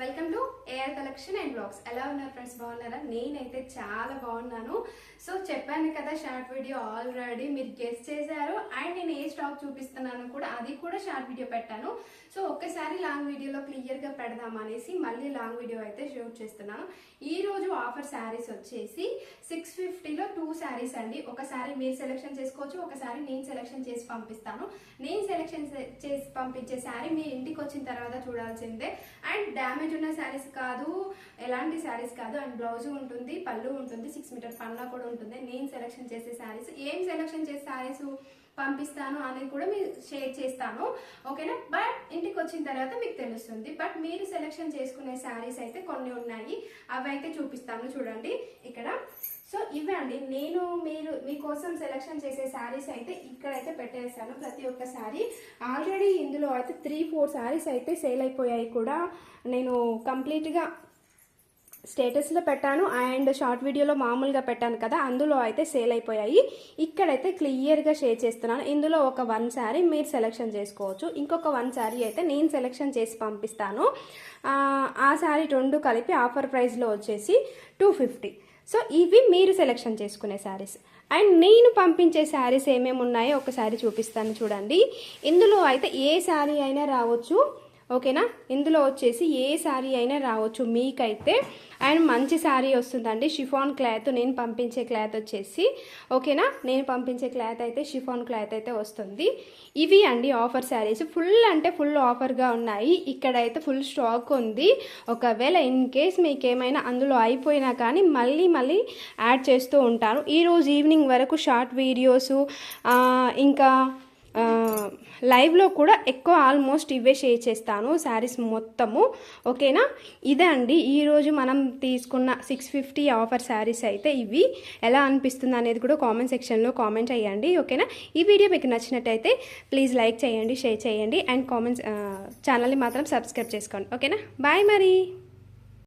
Welcome to AR collection and blogs ఎలా ఉన్నారు friends బాగున్నారా? నేనైతే చాలా బాగున్నాను. సో చెప్పాను కదా షార్ట్ వీడియో ఆల్రెడీ మీరు గెస్ట్ చేశారు. అండ్ నేను ఏ స్టాక్ చూపిస్తున్నాను కూడా అది కూడా షార్ట్ వీడియో పెట్టాను. సో ఒక్కసారి లాంగ్ వీడియోలో క్లియర్గా పెడదాం అనేసి మళ్ళీ లాంగ్ వీడియో అయితే షూట్ చేస్తున్నాను. ఈరోజు ఆఫర్ శారీస్ వచ్చేసి సిక్స్ ఫిఫ్టీలో టూ శారీస్ అండి. ఒకసారి మీరు సెలెక్షన్ చేసుకోవచ్చు ఒకసారి నేను సెలెక్షన్ చేసి పంపిస్తాను. నేను సెలెక్షన్ చేసి పంపించే శారీ మీ ఇంటికి వచ్చిన తర్వాత చూడాల్సిందే. అండ్ డ్యామేజ్ ఉన్న శారీస్ కాదు ఎలాంటి శారీస్ కాదు. అండ్ బ్లౌజ్ ఉంటుంది పళ్ళు ఉంటుంది సిక్స్ మీటర్ పన్నా కూడా ఉంటుంది. నేను సెలెక్షన్ చేసే శారీస్ ఏం సెలెక్షన్ చేసే శారీస్? పంపిస్తాను అనేది కూడా మీరు షేర్ చేస్తాను. ఓకేనా? బట్ ఇంటికి వచ్చిన తర్వాత మీకు తెలుస్తుంది. బట్ మీరు సెలెక్షన్ చేసుకునే శారీస్ అయితే కొన్ని ఉన్నాయి. అవి అయితే చూపిస్తాను చూడండి. ఇక్కడ. సో ఇవే అండి నేను మీరు మీకోసం సెలెక్షన్ చేసే శారీస్ అయితే ఇక్కడైతే పెట్టేస్తాను ప్రతి ఒక్క శారీ. ఆల్రెడీ ఇందులో అయితే త్రీ ఫోర్ శారీస్ అయితే సేల్ అయిపోయాయి కూడా. నేను కంప్లీట్గా స్టేటస్లో పెట్టాను అండ్ షార్ట్ వీడియోలో మామూలుగా పెట్టాను కదా అందులో అయితే సేల్ అయిపోయాయి. ఇక్కడైతే క్లియర్గా షేర్ చేస్తున్నాను. ఇందులో ఒక వన్ శారీ మీరు సెలెక్షన్ చేసుకోవచ్చు. ఇంకొక వన్ శారీ అయితే నేను సెలెక్షన్ చేసి పంపిస్తాను. ఆ, శారీ రెండు కలిపి ఆఫర్ ప్రైస్లో వచ్చేసి టూ ఫిఫ్టీ. సో ఇవి మీరు సెలెక్షన్ చేసుకునే శారీస్. అండ్ నేను పంపించే శారీస్ ఏమేమి ఉన్నాయో ఒకసారి చూపిస్తాను చూడండి. ఇందులో అయితే ఏ శారీ అయినా రావచ్చు. ఓకేనా? ఇందులో వచ్చేసి ఏ శారీ అయినా రావచ్చు మీకైతే. అండ్ మంచి శారీ వస్తుందండి షిఫాన్ క్లాత్. నేను పంపించే క్లాత్ వచ్చేసి ఓకేనా? నేను పంపించే క్లాత్ అయితే షిఫాన్ క్లాత్ అయితే వస్తుంది. ఇవి అండి ఆఫర్ శారీస్. ఫుల్ అంటే ఫుల్ ఆఫర్గా ఉన్నాయి. ఇక్కడైతే ఫుల్ స్టాక్ ఉంది. ఒకవేళ ఇన్ కేస్ మీకు ఏమైనా అందులో అయిపోయినా కానీ మళ్ళీ మళ్ళీ యాడ్ చేస్తూ ఉంటాను. ఈరోజు ఈవినింగ్ వరకు షార్ట్ వీడియోస్ ఇంకా లైవ్లో కూడా ఎక్కువ ఆల్మోస్ట్ ఇవే షేర్ చేస్తాను శారీస్ మొత్తము. ఓకేనా? ఇదే అండి. ఈరోజు మనం తీసుకున్న సిక్స్ ఫిఫ్టీ ఆఫర్ శారీస్ అయితే ఇవి. ఎలా అనిపిస్తుంది అనేది కూడా కామెంట్ సెక్షన్లో కామెంట్ చేయండి. ఓకేనా? ఈ వీడియో మీకు నచ్చినట్టయితే ప్లీజ్ లైక్ చేయండి షేర్ చేయండి. అండ్ కామెంట్స్ ఛానల్ని మాత్రం సబ్స్క్రైబ్ చేసుకోండి. ఓకేనా? బాయ్ మరి.